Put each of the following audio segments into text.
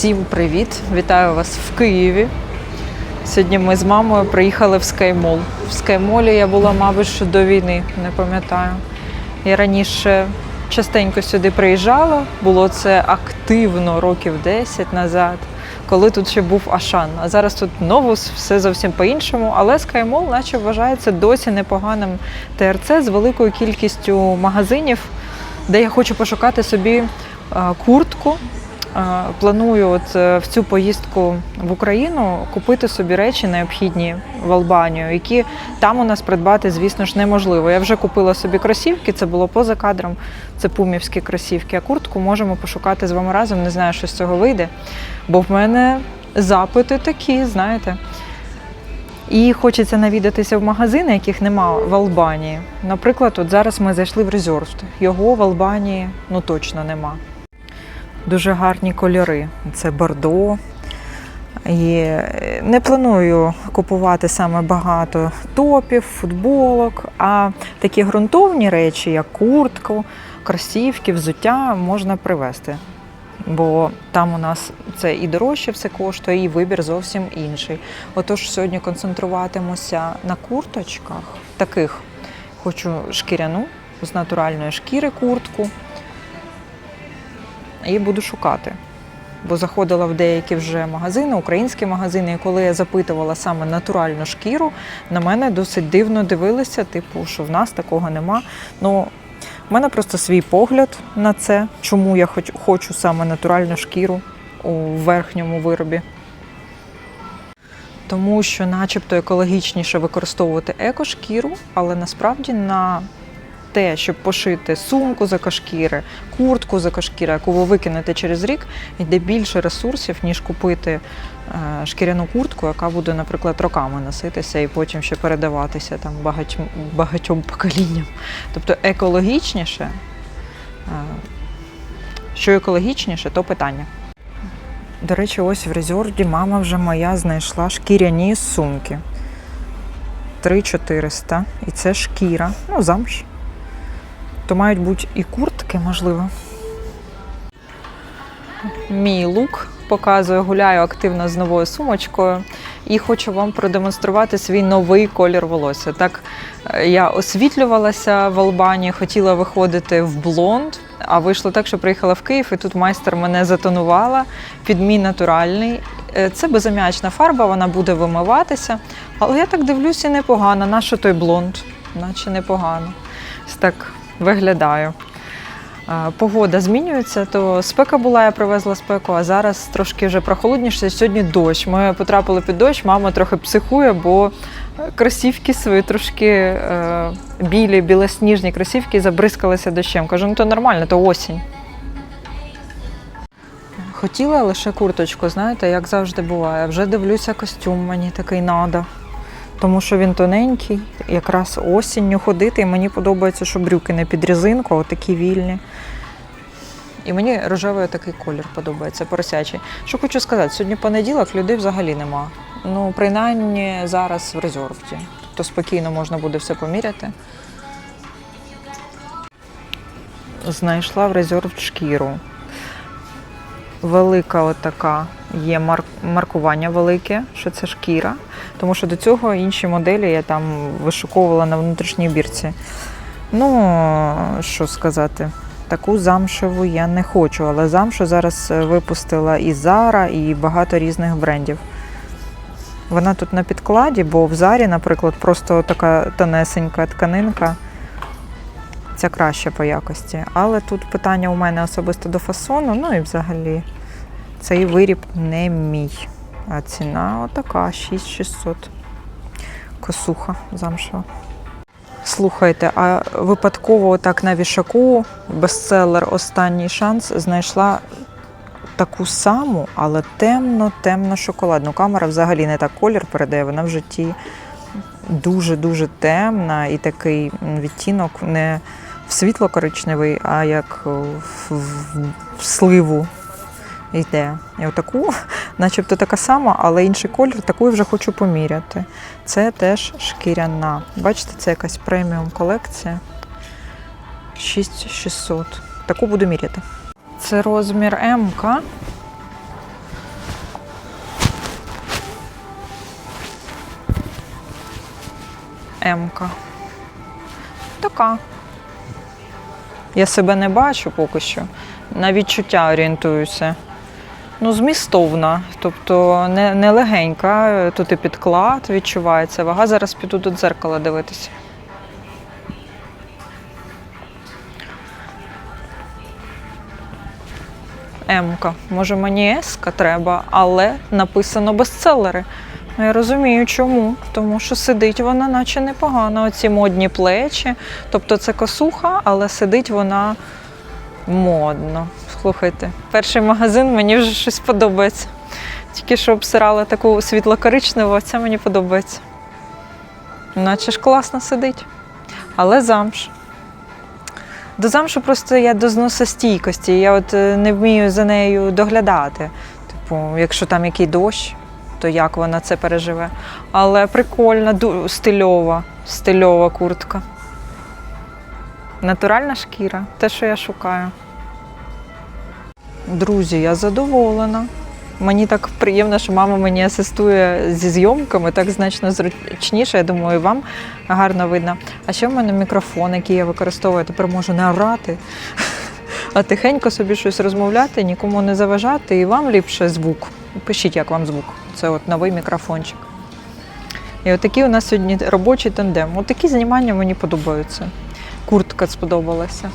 Всім привіт! Вітаю вас в Києві. Сьогодні ми з мамою приїхали в Скаймол. В Скаймолі я була, мабуть, ще до війни, не пам'ятаю. Я раніше частенько сюди приїжджала, було це активно років 10 назад, коли тут ще був Ашан. А зараз тут новус, все зовсім по-іншому. Але Скаймол, наче вважається досі непоганим ТРЦ з великою кількістю магазинів, де я хочу пошукати собі е, куртку. Е, Планую от е, в цю поїздку в Україну купити собі речі необхідні в Албанію, які там у нас придбати, звісно ж, неможливо. Я вже купила собі кросівки, це було поза кадром, це пумівські кросівки. А куртку можемо пошукати з вами разом. Не знаю, що з цього вийде, бо в мене запити такі, знаєте. І хочеться навідатися в магазини, яких нема в Албанії. Наприклад, от зараз ми зайшли в Резорт. Його в Албанії ну точно нема. Дуже гарні кольори. Це бордо. І е, не планую купувати саме багато топів, футболок, а такі ґрунтовні речі, як куртку, кросівки, взуття, можна привезти. Бо там у нас це і дорожче все коштує, і вибір зовсім інший. Отож, сьогодні концентруватимуся на курточках таких. Хочу шкіряну з натуральної шкіри куртку і буду шукати. Бо заходила в деякі вже магазини, українські магазини, і коли я запитувала саме натуральну шкіру, на мене досить дивно дивилися, типу, що в нас такого нема. Ну, в мене просто свій погляд на це, чому я хоч- хочу саме натуральну шкіру у верхньому виробі. Тому що, начебто, екологічніше використовувати екошкіру, але насправді на те, щоб пошити сумку з екошкіри, куртку з екошкіри, яку ви викинете через рік, йде більше ресурсів, ніж купити е, шкіряну куртку, яка буде, наприклад, роками носитися і потім ще передаватися там багатьом, багатьом поколінням. Тобто екологічніше, е, що екологічніше, то питання. До речі, ось в резорті мама вже моя знайшла шкіряні сумки. 3400. І це шкіра, ну, замш. То мають бути і куртки, можливо. Мій лук показую, гуляю активно з новою сумочкою і хочу вам продемонструвати свій новий колір волосся. Так е, я освітлювалася в Албанії, хотіла виходити в блонд, а вийшло так, що приїхала в Київ, і тут майстер мене затонувала під мій натуральний. Е, Це безам'ячна фарба, вона буде вимиватися. Але я так дивлюся, непогано. Нащо той блонд? Наче непогано. Так виглядаю. Погода змінюється, то спека була, я привезла спеку, а зараз трошки вже прохолодніше. Сьогодні дощ. Ми потрапили під дощ, мама трохи психує, бо кросівки свої трошки е, білі, білосніжні кросівки забризкалися дощем. Кажу, ну то нормально, то осінь. Хотіла лише курточку, знаєте, як завжди буває. Вже дивлюся, костюм мені такий надо. Тому що він тоненький, якраз осінню ходити, і мені подобається, що брюки не під резинку, а такі вільні. І мені рожевий такий колір подобається, поросячий. Що хочу сказати, сьогодні понеділок, людей взагалі нема. Ну, принаймні зараз в резервті. То спокійно можна буде все поміряти. Знайшла в резерв шкіру. Велика отака є мар- маркування велике, що це шкіра. Тому що до цього інші моделі я там вишуковувала на внутрішній бірці. Ну, що сказати, таку замшеву я не хочу, але замшу зараз е, випустила і Zara, і багато різних брендів. Вона тут на підкладі, бо в Зарі, наприклад, просто така тонесенька тканинка. Ця краще по якості. Але тут питання у мене особисто до фасону, ну і взагалі цей виріб не мій. А ціна отака 6600. Косуха замшева. Слухайте, а випадково так на вішаку бестселер Останній шанс знайшла таку саму, але темно-темно шоколадну. Камера взагалі не так колір передає, вона в житті дуже-дуже темна і такий відтінок не в світло-коричневий, а як в сливу йде. І отаку, начебто така сама, але інший колір, таку вже хочу поміряти. Це теж шкіряна. Бачите, це якась преміум колекція. 6600. Таку буду міряти. Це розмір МК. М-ка. Така. Я себе не бачу поки що. На відчуття орієнтуюся. Ну, змістовна, тобто не, не легенька. Тут і підклад відчувається. Вага зараз піду до дзеркала дивитися. М-ка. Може мені С-ка треба, але написано бестселери. Ну, Я розумію, чому. Тому що сидить вона, наче непогано. Оці модні плечі. Тобто це косуха, але сидить вона модно. Слухайте, перший магазин мені вже щось подобається. Тільки що обсирала таку світло-коричневу, а це мені подобається. Наче ж класно сидить. Але замш. До замшу просто я до зносостійкості. Я от е, не вмію за нею доглядати. Типу, якщо там який дощ, то як вона це переживе. Але прикольна, стильова, стильова куртка. Натуральна шкіра, те, що я шукаю. Друзі, я задоволена. Мені так приємно, що мама мені асистує зі зйомками, так значно зручніше. Я думаю, і вам гарно видно. А ще в мене мікрофон, який я використовую, тепер можу не орати, а тихенько собі щось розмовляти, нікому не заважати, і вам ліпше звук. Пишіть, як вам звук. Це от новий мікрофончик. І отакий у нас сьогодні робочий тандем. Отакі знімання мені подобаються. Куртка сподобалася.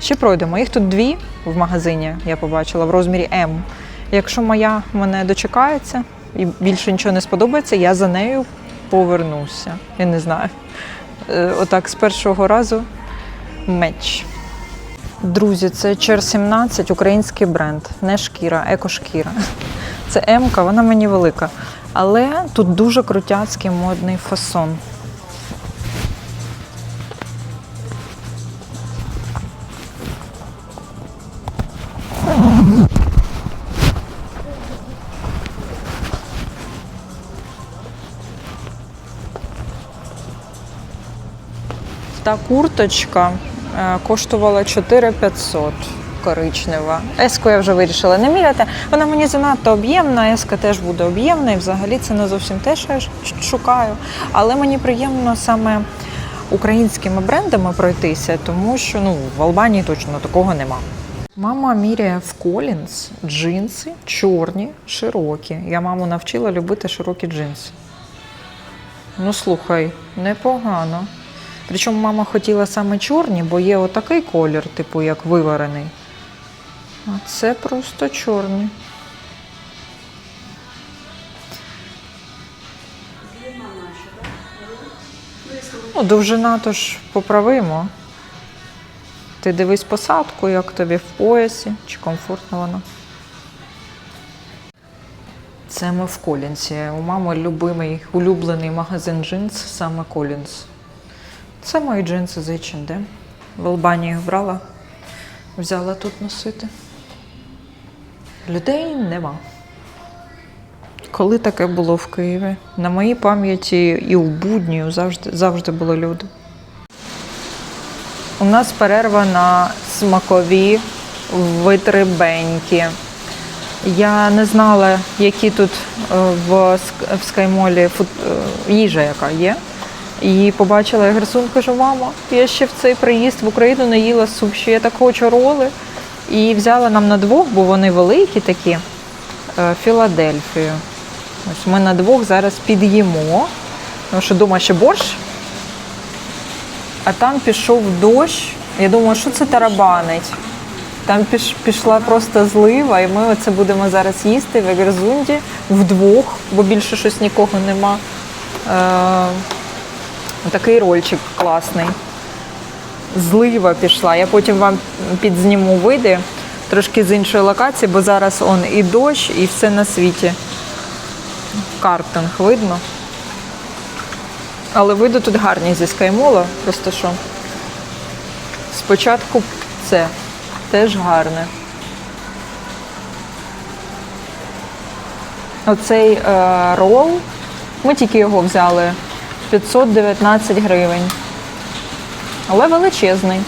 Ще пройдемо. Їх тут дві в магазині, я побачила, в розмірі М. Якщо моя мене дочекається і більше нічого не сподобається, я за нею повернуся. Я не знаю. Е, Отак з першого разу меч. Друзі, це Чер 17, український бренд, не шкіра, екошкіра. Це М-ка, вона мені велика. Але тут дуже крутяцький модний фасон. Та курточка е, коштувала 4500 коричнева. Еску я вже вирішила не міряти. Вона мені занадто об'ємна, еска теж буде об'ємна, і взагалі це не зовсім те, що я шукаю. Але мені приємно саме українськими брендами пройтися, тому що ну, в Албанії точно такого нема. Мама міряє в Collins джинси чорні, широкі. Я маму навчила любити широкі джинси. Ну слухай, непогано. Причому мама хотіла саме чорні, бо є отакий колір, типу як виварений. А це просто чорні. Ну, довжина то ж поправимо. Ти дивись посадку, як тобі в поясі, чи комфортно воно. Це ми в Колінсі. У мами любимий улюблений магазин джинс саме Колінс. Це мої джинси з H&M. В Албанії їх брала, взяла тут носити. Людей нема. Коли таке було в Києві? На моїй пам'яті і в будні завжди, завжди були люди. У нас перерва на смакові витребеньки. Я не знала, які тут е, в, Ск- в скаймолі е, їжа, яка є. І побачила я Герсун, кажу, мама, я ще в цей приїзд в Україну не їла суп, що я так хочу роли. І взяла нам на двох, бо вони великі такі, е, Філадельфію. Ось ми на двох зараз під'їмо. Тому що дома ще борщ. А там пішов дощ. Я думаю, що це тарабанить. Там піш, пішла просто злива, і ми оце будемо зараз їсти в Егерзунді вдвох, бо більше щось нікого нема. Такий рольчик класний. Злива пішла. Я потім вам підзніму види трошки з іншої локації, бо зараз он і дощ, і все на світі. Картинг видно. Але види тут гарні зі скаймола, просто що. Спочатку це теж гарне. Оцей е, рол, ми тільки його взяли 519 гривень. Але величезний.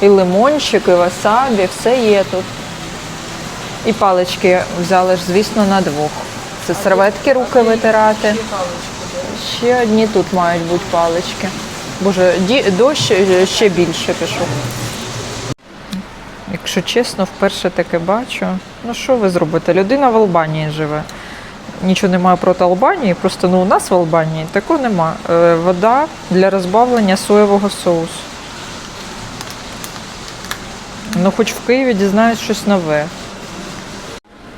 І лимончик, і васабі, все є тут. І палички взяли ж, звісно, на двох. Це серветки руки витирати. ще одні тут мають бути палички. Боже, дощ е, ще більше пішов. Якщо чесно, вперше таке бачу. Ну що ви зробите? Людина в Албанії живе. Нічого немає проти Албанії, просто ну, у нас в Албанії такого нема. Е, вода для розбавлення соєвого соусу. Ну, хоч в Києві дізнаюсь щось нове.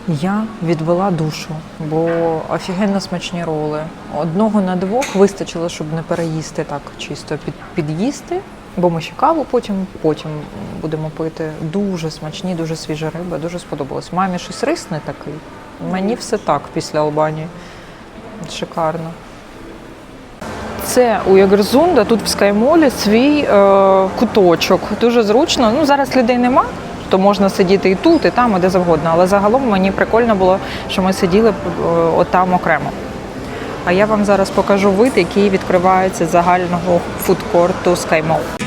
Я відвела душу, бо офігенно смачні роли. Одного на двох вистачило, щоб не переїсти так чисто під, під'їсти, бо ми ще каву потім, потім будемо пити. Дуже смачні, дуже свіжа риба, дуже сподобалось. Мамі щось рис не такий. Мені все так після Албанії. Шикарно. Це у Ягерзунда, тут в Скаймолі свій е, куточок. Дуже зручно. Ну, зараз людей нема, то можна сидіти і тут, і там, і де завгодно. Але загалом мені прикольно було, що ми сиділи е, отам окремо. А я вам зараз покажу вид, який відкривається з загального фудкорту Скаймол.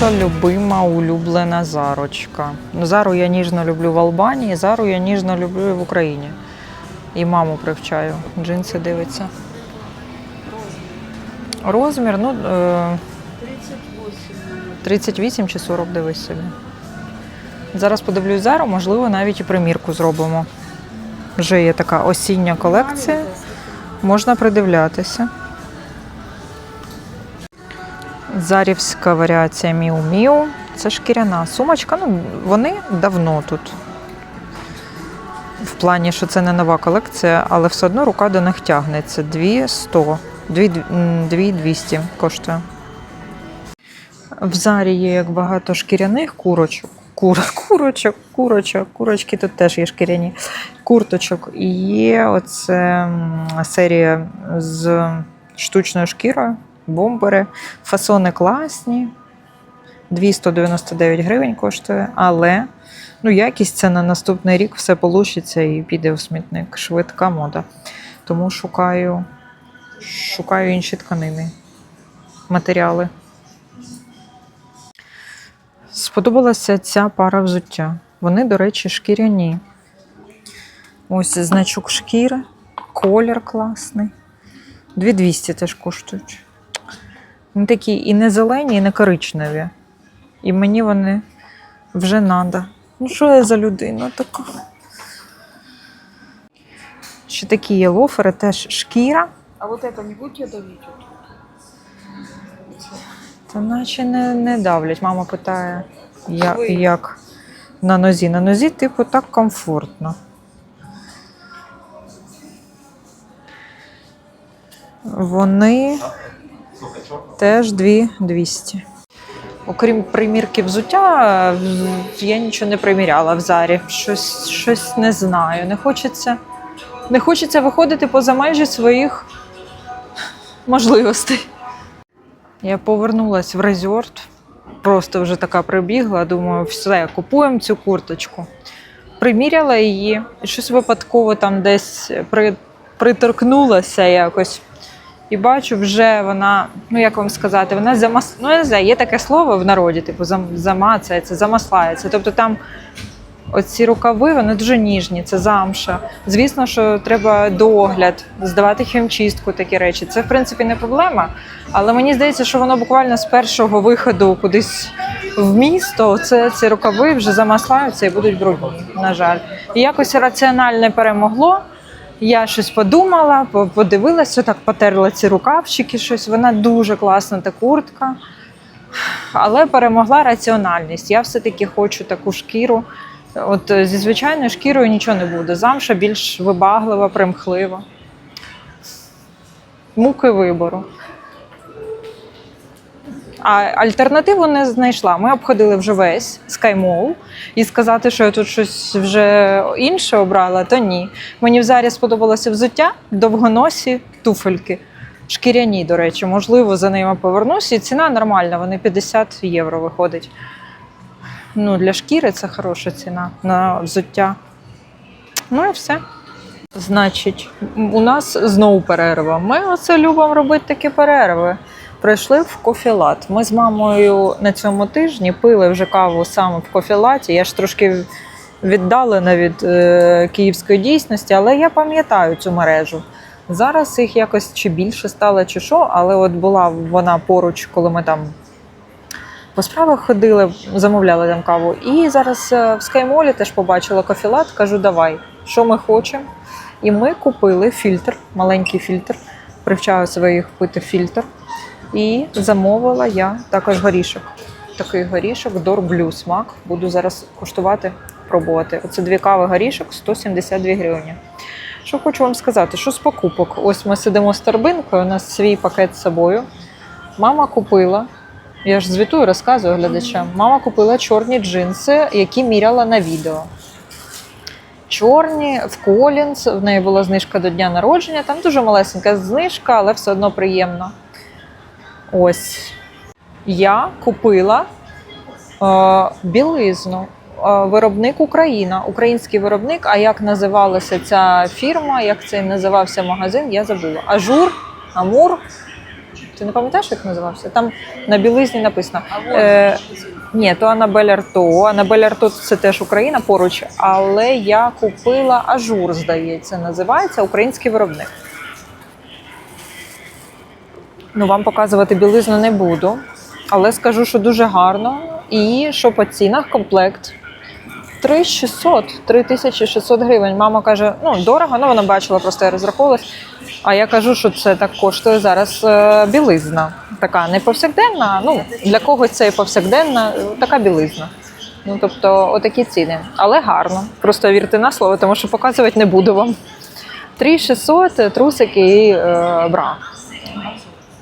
Наша любима улюблена зарочка. Зару я ніжно люблю в Албанії, зару я ніжно люблю в Україні. І маму привчаю. Джинси дивиться. Розмір, ну. Е... 38 чи 40, дивись собі. Зараз подивлюсь зару, можливо, навіть і примірку зробимо. Вже є така осіння колекція. Можна придивлятися. Зарівська варіація Міу Міу. Це шкіряна сумочка. Ну, вони давно тут. В плані, що це не нова колекція, але все одно рука до них тягнеться. 200, 2200 коштує. В зарі є як багато шкіряних курочок. Кур, курочок, курочок, курочки тут теж є шкіряні курточок. І є оце серія з штучною шкірою, бомбери. Фасони класні. 299 гривень коштує, але ну, якість це на наступний рік все получиться і піде в смітник. Швидка мода. Тому шукаю, шукаю інші тканини, матеріали. Сподобалася ця пара взуття. Вони, до речі, шкіряні. Ось значок шкіри, колір класний. 2200 теж коштують. Вони такі і не зелені, і не коричневі. І мені вони вже надо. Ну, що я за людина така? Ще такі є лофери, теж шкіра. А вот это не будете давить? Та наче не, не давлять. Мама питає, я, як на нозі. На нозі, типу, так комфортно. Вони теж 2200. Окрім примірки взуття, я нічого не приміряла в зарі. Щось, щось не знаю. Не хочеться, не хочеться виходити поза межі своїх можливостей. Я повернулась в резорт, просто вже така прибігла. Думаю, все, купуємо цю курточку. Приміряла її, щось випадково там десь при, приторкнулася якось. І бачу, вже вона, ну як вам сказати, вона замас... ну, я не знаю, є таке слово в народі, типу зам... замацається, замаслається. Тобто там оці рукави, вони дуже ніжні, це замша. Звісно, що треба догляд, здавати хімчистку, такі речі. Це в принципі не проблема. Але мені здається, що воно буквально з першого виходу кудись в місто, це ці рукави вже замаслаються і будуть брудні, на жаль. І якось раціональне перемогло. Я щось подумала, подивилася, так потерла ці рукавчики, щось. Вона дуже класна та куртка. Але перемогла раціональність. Я все-таки хочу таку шкіру. От е, зі звичайною шкірою нічого не буде. Замша більш вибаглива, примхлива. Муки вибору. А альтернативу не знайшла. Ми обходили вже весь SkyMall. І сказати, що я тут щось вже інше обрала, то ні. Мені в зарі сподобалося взуття, довгоносі туфельки. Шкіряні, до речі, можливо, за ними повернусь. І ціна нормальна, вони 50 євро виходить. Ну, для шкіри це хороша ціна на взуття. Ну і все. Значить, у нас знову перерва. Ми оце любимо робити такі перерви. Прийшли в кофілат. Ми з мамою на цьому тижні пили вже каву саме в кофілаті. Я ж трошки віддалена від е, київської дійсності, але я пам'ятаю цю мережу. Зараз їх якось чи більше стало, чи що, але от була вона поруч, коли ми там по справах ходили, замовляли там каву. І зараз е, в Скаймолі теж побачила кофілат, кажу, давай, що ми хочемо. І ми купили фільтр, маленький фільтр. Привчаю своїх пити фільтр. І замовила я також горішок. Такий горішок, Дор Блю смак. Буду зараз куштувати, пробувати. Оце дві кави горішок 172 гривні. Що хочу вам сказати, що з покупок? Ось ми сидимо з торбинкою, у нас свій пакет з собою. Мама купила, я ж звітую, розказую глядачам. Мама купила чорні джинси, які міряла на відео. Чорні в Колінс, в неї була знижка до дня народження. Там дуже малесенька знижка, але все одно приємно. Ось. Я купила е, білизну. Е, виробник Україна, український виробник. А як називалася ця фірма, як це називався магазин, я забула. Ажур, Амур. Ти не пам'ятаєш, як називався? Там на білизні написано. Е, ні, то Анабель Арто. Анабель Арто це теж Україна поруч, але я купила Ажур, здається, називається український виробник. Ну, вам показувати білизну не буду, але скажу, що дуже гарно. І що по цінах комплект 3600, 3600 гривень. Мама каже, ну дорого, ну вона бачила, просто я розраховувалась. А я кажу, що це так коштує зараз е, білизна. Така не повсякденна. Ну для когось це і повсякденна, е, така білизна. Ну тобто, отакі ціни. Але гарно. Просто вірте на слово, тому що показувати не буду вам. 3600 трусики і е, бра.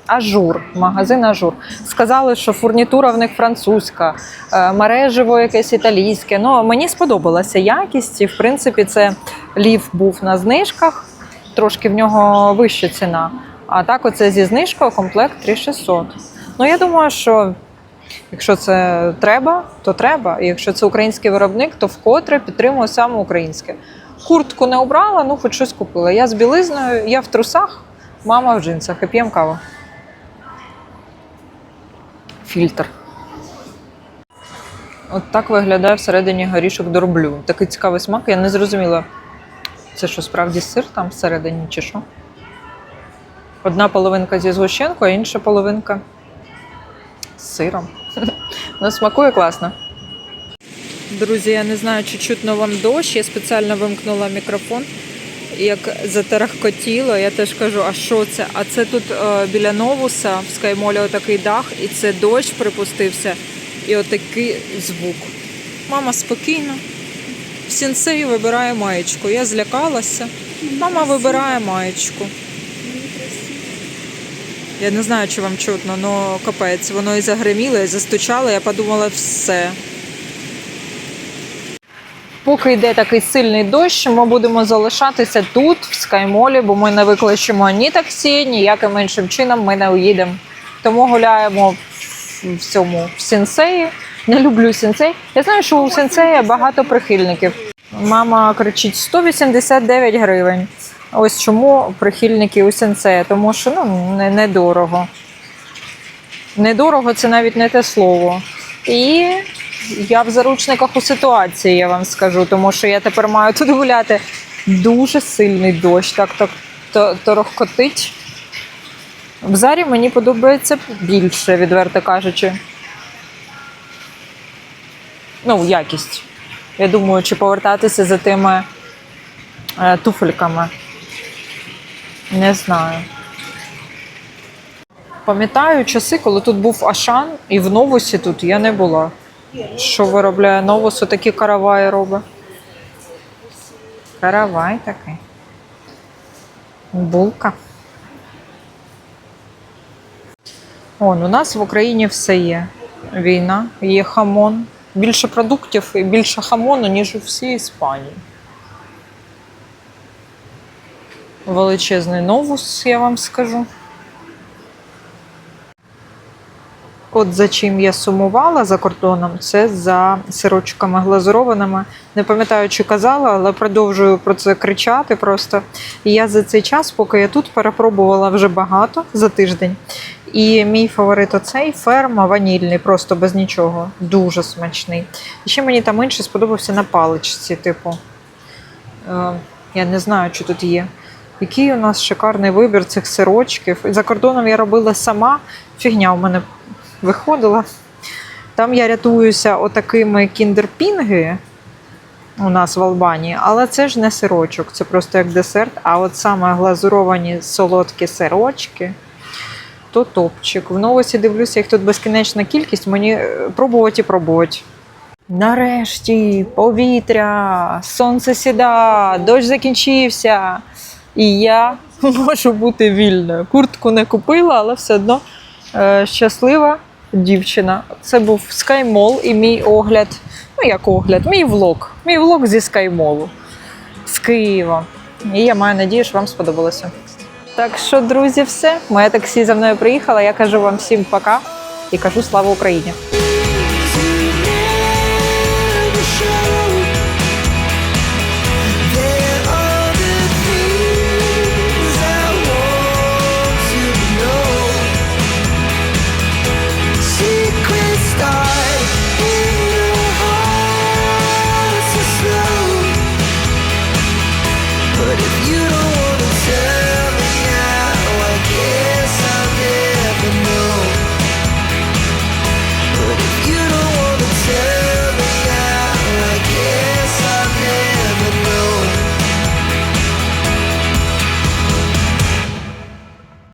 Ажур, магазин Ажур. Сказали, що фурнітура в них французька, е, мережево якесь італійське. Ну, мені сподобалася якість, і в принципі це лів був на знижках, трошки в нього вища ціна. А так, оце зі знижкою комплект 3600. Ну, я думаю, що якщо це треба, то треба. І якщо це український виробник, то вкотре підтримую саме українське. Куртку не обрала, ну хоч щось купила. Я з білизною, я в трусах, мама в джинсах і п'ємо каву фільтр. От так виглядає всередині горішок дорблю. Такий цікавий смак. Я не зрозуміла, це що справді сир там всередині чи що. Одна половинка зі згущенкою, а інша половинка з сиром. Ну, смакує класно. Друзі, я не знаю, чи чутно вам дощ. Я спеціально вимкнула мікрофон. Як затерахкотіло, я теж кажу, а що це? А це тут е, біля новуса в Скаймолі отакий дах, і це дощ припустився, і отакий звук. Мама спокійно. В сінсеї вибирає маєчку. Я злякалася. Мама вибирає маєчку. Я не знаю, чи вам чутно, але капець. Воно і загриміло, і застучало, я подумала, все. Поки йде такий сильний дощ, ми будемо залишатися тут, в Скаймолі, бо ми не викличемо ні таксі, ніяким іншим чином ми не уїдемо. Тому гуляємо в- цьому в сенсеї. Не люблю сенсей. Я знаю, що у сенсея багато прихильників. Мама кричить 189 гривень. Ось чому прихильники у сенсея, тому що ну, не, недорого. Недорого це навіть не те слово. І я в заручниках у ситуації, я вам скажу, тому що я тепер маю тут гуляти. Дуже сильний дощ, так так то, торохкотить. В зарі мені подобається більше, відверто кажучи. Ну, якість. Я думаю, чи повертатися за тими е, туфельками. Не знаю. Пам'ятаю часи, коли тут був Ашан, і в Новусі тут я не була. Що виробляє Новус, такі караваї робить. Каравай такий. Булка. Он, у нас в Україні все є. Війна, є хамон. Більше продуктів і більше хамону, ніж у всій Іспанії. Величезний новус, я вам скажу. От за чим я сумувала за кордоном, це за сирочками глазурованими. Не пам'ятаю, чи казала, але продовжую про це кричати просто. І я за цей час, поки я тут перепробувала вже багато за тиждень. І мій фаворит оцей ферма ванільний, просто без нічого. Дуже смачний. І ще мені там інший сподобався на паличці, типу. Е, я не знаю, що тут є. Який у нас шикарний вибір цих сирочків. За кордоном я робила сама. Фігня в мене виходила. Там я рятуюся отакими кіндерпінги у нас в Албанії, але це ж не сирочок, це просто як десерт. А от саме глазуровані солодкі сирочки, то топчик. В новості дивлюся, їх тут безкінечна кількість, мені е, пробувати і пробувати. Нарешті повітря, сонце сіда, дощ закінчився. І я можу бути вільною. Куртку не купила, але все одно е, щаслива дівчина. Це був SkyMall і мій огляд. Ну, як огляд, мій влог. Мій влог зі SkyMall з Києва. І я маю надію, що вам сподобалося. Так що, друзі, все. Моє таксі за мною приїхало. Я кажу вам всім пока і кажу слава Україні!